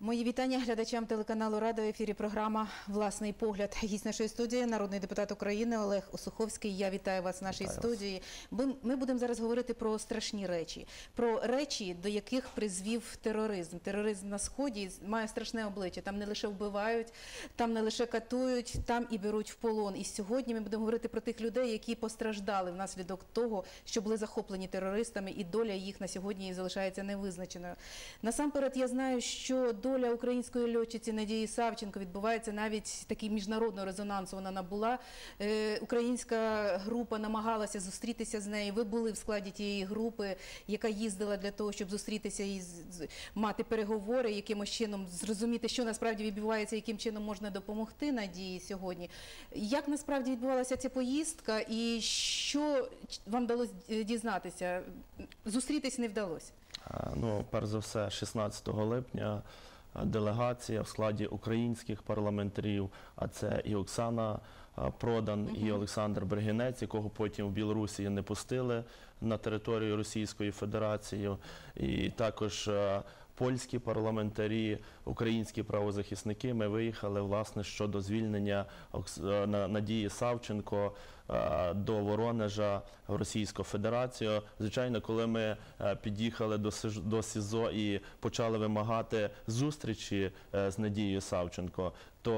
Мої вітання глядачам телеканалу Рада в ефірі. Програма Власний погляд. Гість нашої студії, народний депутат України Олег Осуховський. Я вітаю вас в нашій Вітаю студії. Ми, ми будемо зараз говорити про страшні речі, про речі, до яких призвів тероризм. Тероризм на сході має страшне обличчя. Там не лише вбивають, там не лише катують, там і беруть в полон. І сьогодні ми будемо говорити про тих людей, які постраждали внаслідок того, що були захоплені терористами, і доля їх на сьогодні залишається невизначеною. Насамперед, я знаю, що доля української льотчиці Надії Савченко відбувається навіть такий міжнародного резонансу. Вона набула. Е, українська група намагалася зустрітися з нею. Ви були в складі тієї групи, яка їздила для того, щоб зустрітися і мати переговори, якимось чином зрозуміти, що насправді відбувається, яким чином можна допомогти Надії сьогодні. Як насправді відбувалася ця поїздка, і що вам вдалося дізнатися? Зустрітись не вдалося. Ну, перш за все, 16 липня делегація в складі українських парламентарів, а це і Оксана Продан, і Олександр Бергінець, якого потім в Білорусі не пустили на територію Російської Федерації, і також польські парламентарі, українські правозахисники. Ми виїхали власне щодо звільнення Надії Савченко до Воронежа в Російську Федерацію. Звичайно, коли ми е, під'їхали до СІЗО і почали вимагати зустрічі е, з Надією Савченко, то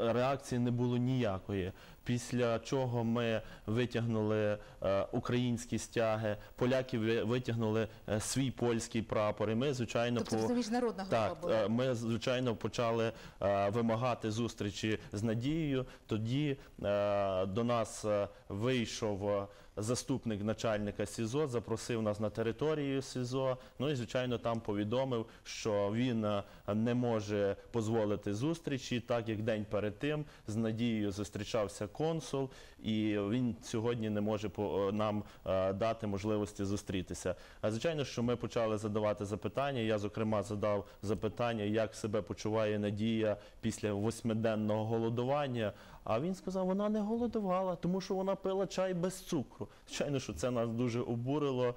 е, реакції не було ніякої. Після чого ми витягнули е, українські стяги, поляки витягнули е, свій польський прапор. І ми, звичайно, Тобто це міжнародна так, була. е, ми звичайно почали вимагати зустрічі з Надією. Тоді до нас вийшов заступник начальника СІЗО, запросив нас на територію СІЗО. Ну і звичайно там повідомив, що він е, не може дозволити зустрічі, так як день перед тим з Надією зустрічався консул, і він сьогодні не може е, нам е, дати можливості зустрітися. А звичайно, що ми почали задавати запитання. Я, зокрема, задав запитання, як себе почуває Надія після восьмиденного голодування. А він сказав, вона не голодувала, тому що вона пила чай без цукру. Звичайно, що це нас дуже обурило.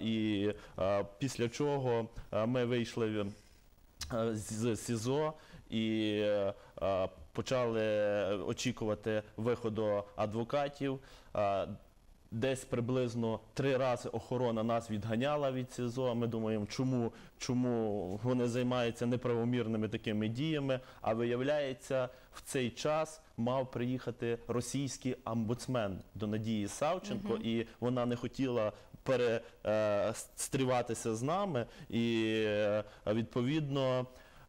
І після чого ми вийшли е, з СІЗО і почали очікувати виходу адвокатів. Десь приблизно три рази охорона нас відганяла від СІЗО. Ми думаємо, чому, чому вони займаються неправомірними такими діями. А виявляється, в цей час мав приїхати російський омбудсмен до Надії Савченко, і вона не хотіла перестріватися з нами. І е, відповідно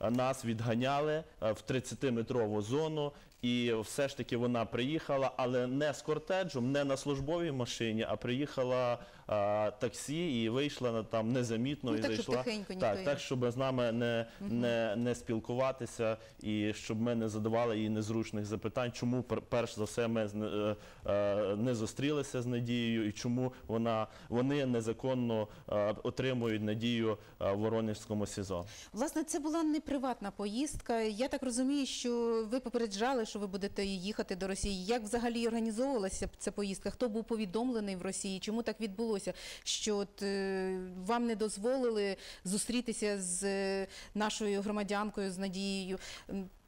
нас відганяли е, в 30-метрову зону. І все ж таки вона приїхала, але не з кортеджем, не на службовій машині, а приїхала а, таксі і вийшла на- там незамітно Ну, і так, щоб зайшла. тихенько ніхто так, її- так, щоб з нами не, не, не спілкуватися і щоб ми не задавали їй незручних запитань, чому пер- перш за все ми з не- е, е, не зустрілися з Надією і чому вона вони незаконно е, отримують надію е, в Воронежському СІЗО. Власне, це була не приватна поїздка. Я так розумію, що ви попереджали, що ви будете їхати до Росії. Як взагалі організовувалася ця поїздка? Хто був повідомлений в Росії? Чому так відбулося? Що от, е, вам не дозволили зустрітися з е, нашою громадянкою з Надією?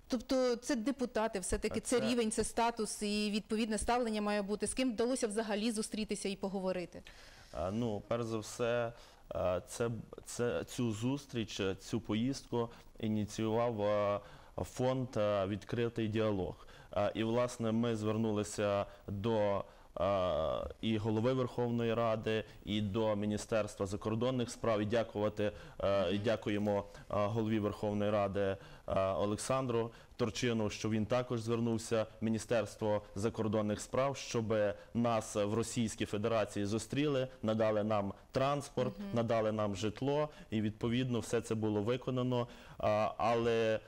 Тобто це депутати, все-таки це це- рівень, це статус і відповідне ставлення має бути. З ким вдалося взагалі зустрітися і поговорити? Ну, перш за все, це, це цю зустріч, цю поїздку ініціював фонд е, Відкритий діалог. Е, І, власне, ми звернулися до е, і голови Верховної Ради, і до Міністерства закордонних справ. І дякувати і дякуємо голові Верховної Ради Олександру Торчину, що він також звернувся в Міністерство закордонних справ, щоб нас в Російській Федерації зустріли, надали нам транспорт, надали нам житло, і відповідно все це було виконано. Але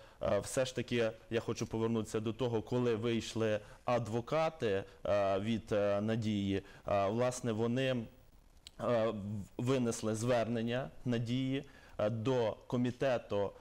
все ж таки я хочу повернутися до того, коли вийшли адвокати е, від е, Надії, е, власне, вони е, винесли звернення Надії. е, до комітету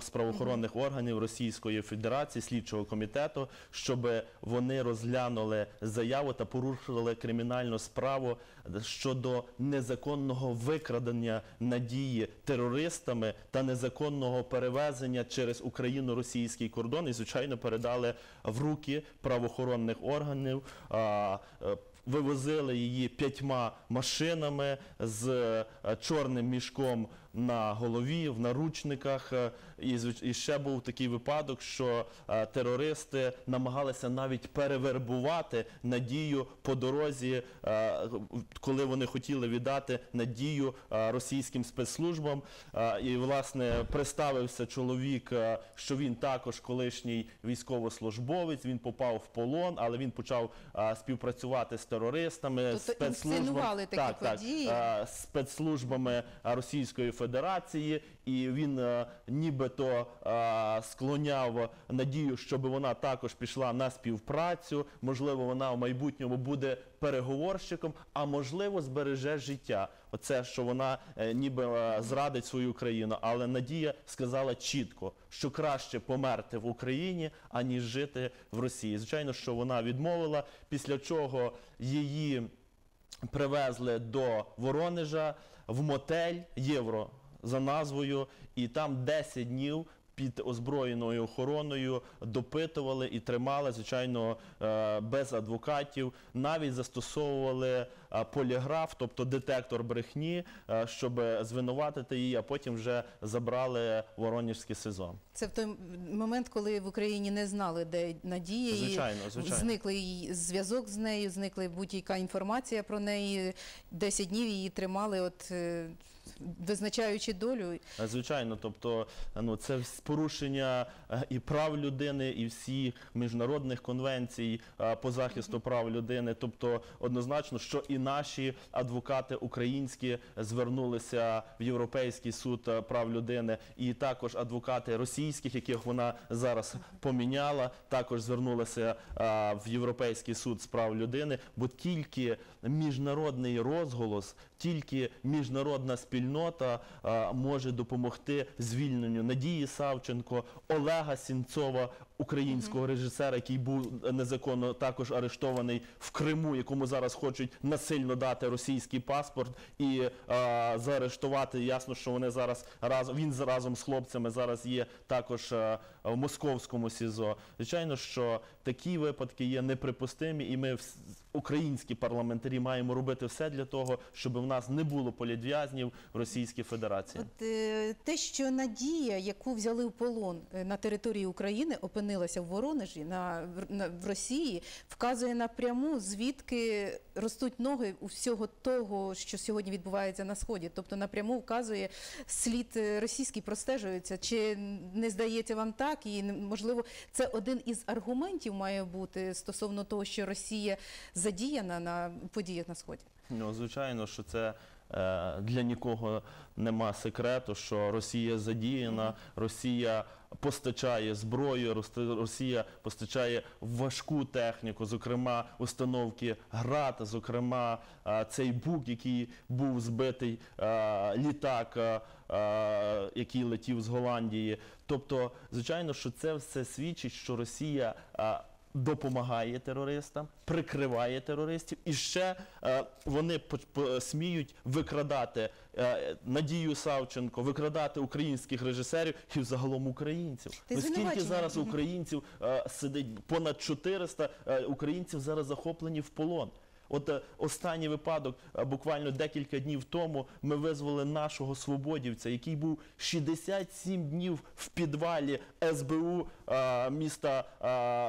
з правоохоронних органів Російської Федерації, слідчого комітету, щоб вони розглянули заяву та порушили кримінальну справу щодо незаконного викрадення надії терористами та незаконного перевезення через Україно-російський кордон і, звичайно, передали в руки правоохоронних органів. Е, Вивозили її п'ятьма машинами з е, чорним мішком на голові, в наручниках. Е, І, і ще був такий випадок, що е, терористи намагалися навіть перевербувати надію по дорозі, е, коли вони хотіли віддати надію російським спецслужбам. І, власне, представився чоловік, що він також колишній військовослужбовець. Він попав в полон, але він почав співпрацювати з терористами, Тобто інсценували такі так, так, події? спецслужбами Російської Федерації, і він е, нібито е, склоняв надію, щоб вона також пішла на співпрацю. Можливо, вона в майбутньому буде переговорщиком, а можливо, збереже життя. Оце що вона е, ніби зрадить свою країну. Але Надія сказала чітко, що краще померти в Україні, аніж жити в Росії. Звичайно, що вона відмовила, після чого її привезли до Воронежа в мотель Євро за назвою, і там 10 днів. Під озброєною охороною допитували і тримали, звичайно, е, без адвокатів. Навіть застосовували е, поліграф, тобто детектор брехні, е, щоб звинуватити її, а потім вже забрали Воронежський СИЗО. Це в той момент, коли в Україні не знали, де Надія, Звичайно, звичайно. зникли зв'язок з нею, зникла будь-яка інформація про неї. Десять днів її тримали, от визначаючи долю. Е, Звичайно, тобто ну це порушення е, і прав людини, і всіх міжнародних конвенцій е, по захисту прав людини. Тобто, однозначно, що і наші адвокати українські звернулися в Європейський суд е, прав людини, і також адвокати російських, яких вона зараз поміняла, також звернулися е, в Європейський суд з прав людини, бо тільки міжнародний розголос, тільки міжнародна спільнота е, може допомогти звільненню Надії Савченко, Олега Сінцова, українського режисера, який був незаконно також арештований в Криму, якому зараз хочуть насильно дати російський паспорт і е, заарештувати. Ясно, що вони зараз разом він разом з хлопцями зараз є також е, в московському СІЗО. Звичайно, що такі випадки є неприпустимі, і ми українські парламентарі маємо робити все для того, щоб в нас не було політв'язнів в Російській Федерації. От е, те, що Надія, яку взяли в полон на території України, опинилася в Воронежі на, на в Росії, вказує напряму, звідки ростуть ноги у всього того, що сьогодні відбувається на сході. Тобто напряму вказує слід е, російський простежується. Чи не здається вам так? І можливо, це один із аргументів має бути стосовно того, що Росія задіяна на подіях на сході. Ну, звичайно, що це для нікого нема секрету, що Росія задіяна, Росія постачає зброю, Рос- Росія постачає важку техніку, зокрема установки ГРАД, зокрема е, цей бук, який був збитий, е, літак, е, е, який летів з Голландії. Тобто, звичайно, що це все свідчить, що Росія. Допомагає терористам, прикриває терористів, і ще е, вони сміють викрадати е, Надію Савченко, викрадати українських режисерів і загалом українців. Ти Ну, скільки зараз українців е, сидить? Понад 400 е, українців зараз захоплені в полон. От е, останній випадок, е, буквально декілька днів тому, ми визвали нашого свободівця, який був 67 днів в підвалі СБУ е, міста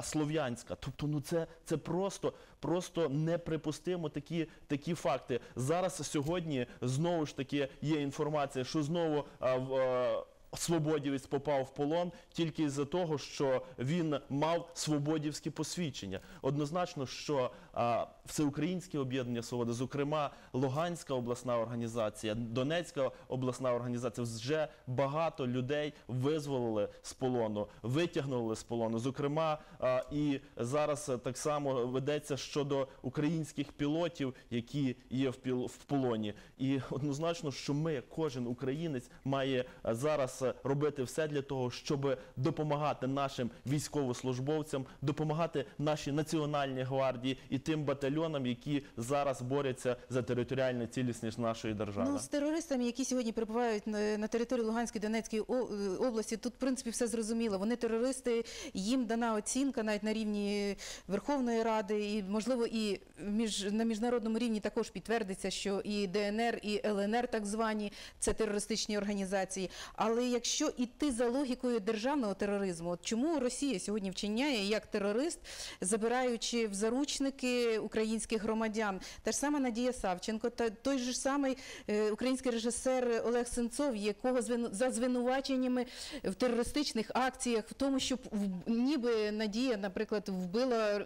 Слов'янська. Тобто, ну це, це просто, просто неприпустимо такі, такі факти. Зараз сьогодні знову ж таки є інформація, що знову в. Свободівець попав в полон тільки із-за того, що він мав свободівські посвідчення. Однозначно, що а, Всеукраїнське об'єднання свободи, зокрема Луганська обласна організація, Донецька обласна організація, вже багато людей визволили з полону, витягнули з полону. Зокрема, а, і зараз так само ведеться щодо українських пілотів, які є в полоні. І однозначно, що ми, кожен українець, має зараз робити все для того, щоб допомагати нашим військовослужбовцям, допомагати нашій національній гвардії і тим батальйонам, які зараз борються за територіальну цілісність нашої держави. Ну, з терористами, які сьогодні перебувають на, на території Луганської Донецької е, області, тут в принципі все зрозуміло. Вони терористи, їм дана оцінка навіть на рівні Верховної Ради, і можливо і між на міжнародному рівні також підтвердиться, що і ДНР, і ЛНР, так звані, це терористичні організації. Але якщо іти за логікою державного тероризму, от чому Росія сьогодні вчиняє як терорист, забираючи в заручники українських громадян? Та ж сама Надія Савченко, та той же самий е, український режисер Олег Сенцов, якого за звинуваченнями в терористичних акціях, в тому, що в- ніби Надія, наприклад, вбила е,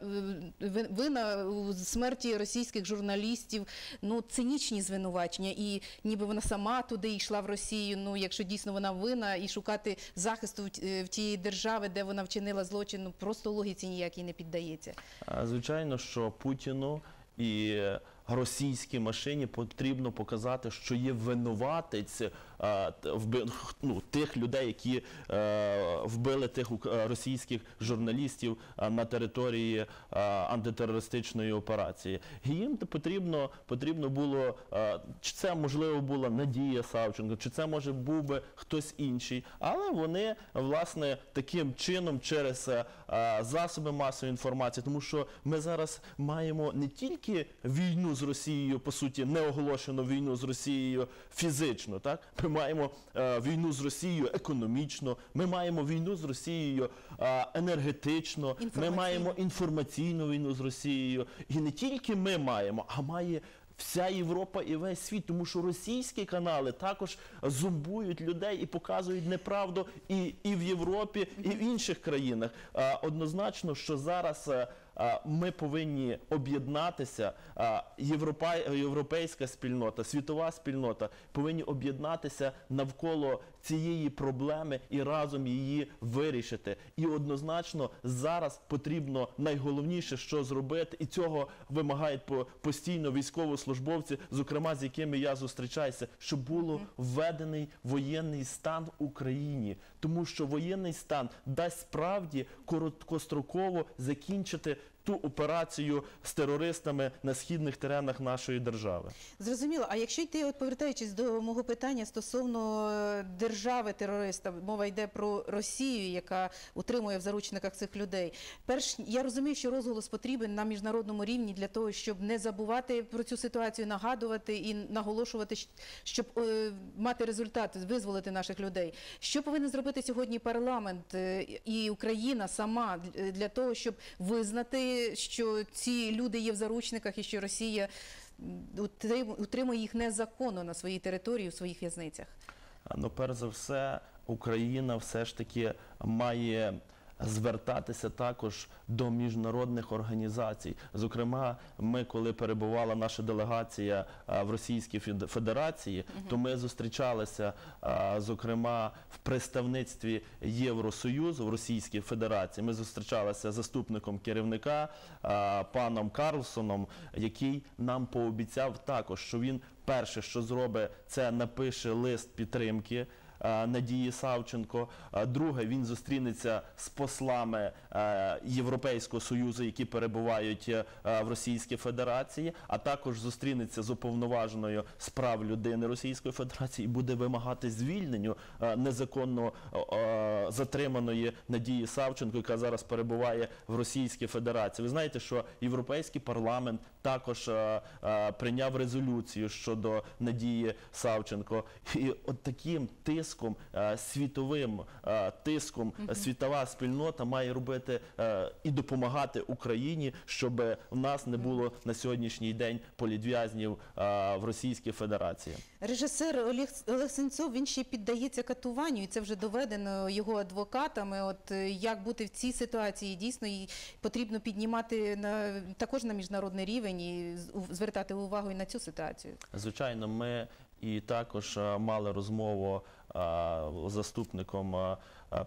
вина у смерті російських журналістів. Ну цинічні звинувачення, і ніби вона сама туди йшла в Росію. Ну якщо дійсно вона винна, і шукати захисту в, т- е, тієї держави, де вона вчинила злочин, ну просто логіці ніякій не піддається. Звичайно, що Путіну і російській машині потрібно показати, що є винуватець ну, тих людей, які е, вбили тих е, російських журналістів на території антитерористичної операції. Їм потрібно, потрібно було, чи це можливо була Надія Савченко, чи це може був би хтось інший, але вони власне таким чином через е, засоби масової інформації, тому що ми зараз маємо не тільки війну з Росією, по суті, неоголошену війну з Росією фізично, так ми маємо е, війну з Росією економічно, ми маємо війну з Росією е, енергетично, ми маємо інформаційну війну з Росією, і не тільки ми маємо, а має. Вся Європа і весь світ, тому що російські канали також зумбують людей і показують неправду і, і в Європі, і в інших країнах. Однозначно, що зараз е, ми повинні об'єднатися. європейська спільнота, світова спільнота повинні об'єднатися навколо цієї проблеми і разом її вирішити. І однозначно зараз потрібно найголовніше, що зробити, і цього вимагають постійно військовослужбовці, зокрема з якими я зустрічаюся, щоб було введений воєнний стан в Україні, тому що воєнний стан дасть справді короткостроково закінчити ту операцію з терористами на східних теренах нашої держави. Зрозуміло. А якщо йти, от повертаючись до мого питання стосовно е, держави терориста, мова йде про Росію, яка утримує в заручниках цих людей. Перш я розумію, що розголос потрібен на міжнародному рівні для того, щоб не забувати про цю ситуацію, нагадувати і наголошувати, щоб е, мати результат, визволити наших людей. Що повинен зробити сьогодні парламент е, і Україна сама для- для того, щоб визнати, що ці люди є в заручниках і що Росія утримує їх незаконно на своїй території, у своїх в'язницях. Ну, перш за все, Україна все ж таки має звертатися також до міжнародних організацій. Зокрема, ми, коли перебувала наша делегація в Російській Фед- Федерації, то ми зустрічалися, зокрема, в представництві Євросоюзу в Російській Федерації. Ми зустрічалися з заступником керівника паном Карлсоном, який нам пообіцяв також, що він перше, що зробить, це напише лист підтримки. Е, Надії Савченко. Е, Друге, він зустрінеться з послами е, Європейського союзу, які перебувають в Російській Федерації, а також зустрінеться з уповноваженою з прав людини Російської Федерації і буде вимагати звільненню незаконно затриманої Надії Савченко, яка зараз перебуває в Російській Федерації. Ви знаєте, що Європейський парламент також прийняв резолюцію щодо Надії Савченко. І от таким тиском тиском, е, світовим е, тиском світова спільнота має робити е, і допомагати Україні, щоб в нас не було на сьогоднішній день політв'язнів в Російській Федерації. Режисер Олег, Олег Сенцов, він ще піддається катуванню, і це вже доведено його адвокатами. От як бути в цій ситуації, дійсно і потрібно піднімати на також на міжнародний рівень і звертати увагу і на цю ситуацію. Звичайно, ми і також мали розмову заступником е, е,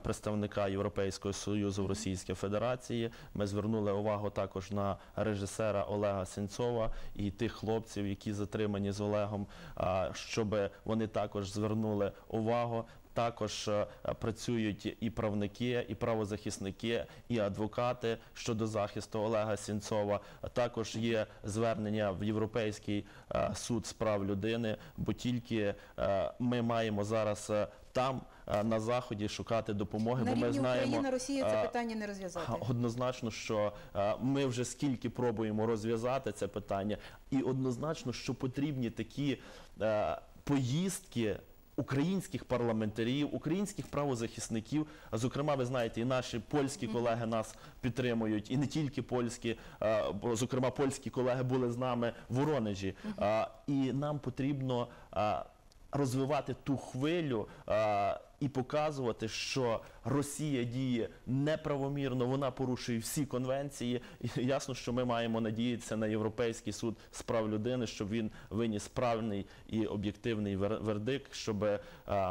представника Європейського союзу в Російській Федерації. Ми звернули увагу також на режисера Олега Сенцова і тих хлопців, які затримані з Олегом, е, щоб вони також звернули увагу. Також е, працюють і правники, і правозахисники, і адвокати щодо захисту Олега Сінцова. Також є звернення в Європейський е, суд з прав людини, бо тільки е, ми маємо зараз е, там е, на заході шукати допомоги, на бо ми знаємо Україна Росія це е, питання не розв'язати. Однозначно, що е, ми вже скільки пробуємо розв'язати це питання, і однозначно, що потрібні такі е, поїздки. Українських парламентарів, українських правозахисників, зокрема, ви знаєте, і наші польські колеги нас підтримують, і не тільки польські, е, зокрема польські колеги були з нами в Воронежі. Е, І нам потрібно е, розвивати ту хвилю е, і показувати, що Росія діє неправомірно, вона порушує всі конвенції. І ясно, що ми маємо надіятися на Європейський суд з прав людини, щоб він виніс правильний і об'єктивний вер- вердикт, щоб е,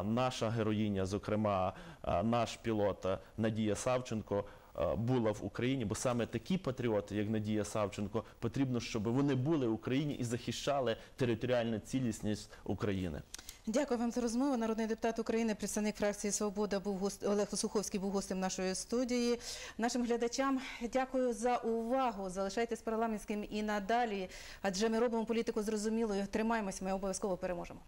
наша героїня, зокрема е, наш пілот е, Надія Савченко. Була в Україні, бо саме такі патріоти, як Надія Савченко, потрібно, щоб вони були в Україні і захищали територіальну цілісність України. Дякую вам за розмову. Народний депутат України, представник фракції Свобода був гост... Олег Суховський був гостем нашої студії. Нашим глядачам дякую за увагу. Залишайтесь парламентським і надалі, адже ми робимо політику зрозумілою. Тримаємось, ми обов'язково переможемо.